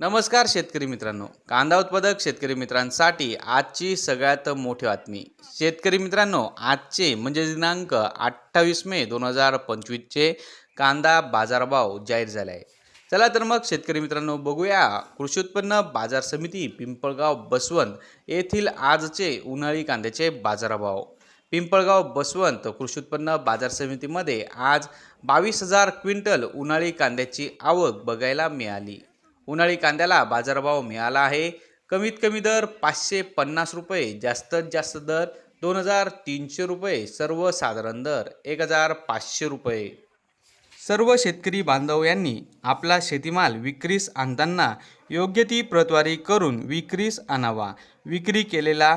नमस्कार शेतकरी मित्रांनो. कांदा उत्पादक शेतकरी मित्रांसाठी आजची सगळ्यात मोठी बातमी. शेतकरी मित्रांनो आजचे म्हणजे दिनांक अठ्ठावीस मे दोन हजार पंचवीसचे कांदा बाजारभाव जाहीर झाले आहे. चला तर मग शेतकरी मित्रांनो बघूया. कृषी उत्पन्न बाजार समिती पिंपळगाव बसवंत येथील आजचे उन्हाळी कांद्याचे बाजारभाव. पिंपळगाव बसवंत कृषी उत्पन्न बाजार समितीमध्ये आज बावीस हजार क्विंटल उन्हाळी कांद्याची आवक बघायला मिळाली. उन्हाळी कांद्याला बाजारभाव मिळाला आहे. कमीत कमी दर पाचशे पन्नास रुपये जास्तीत जास्त दर दोन हजार तीनशे रुपये सर्वसाधारण दर एक हजार पाचशे रुपये. सर्व शेतकरी बांधव यांनी आपला शेतीमाल विक्रीस आणताना योग्य ती प्रतवारी करून विक्रीस आणावा. विक्री केलेला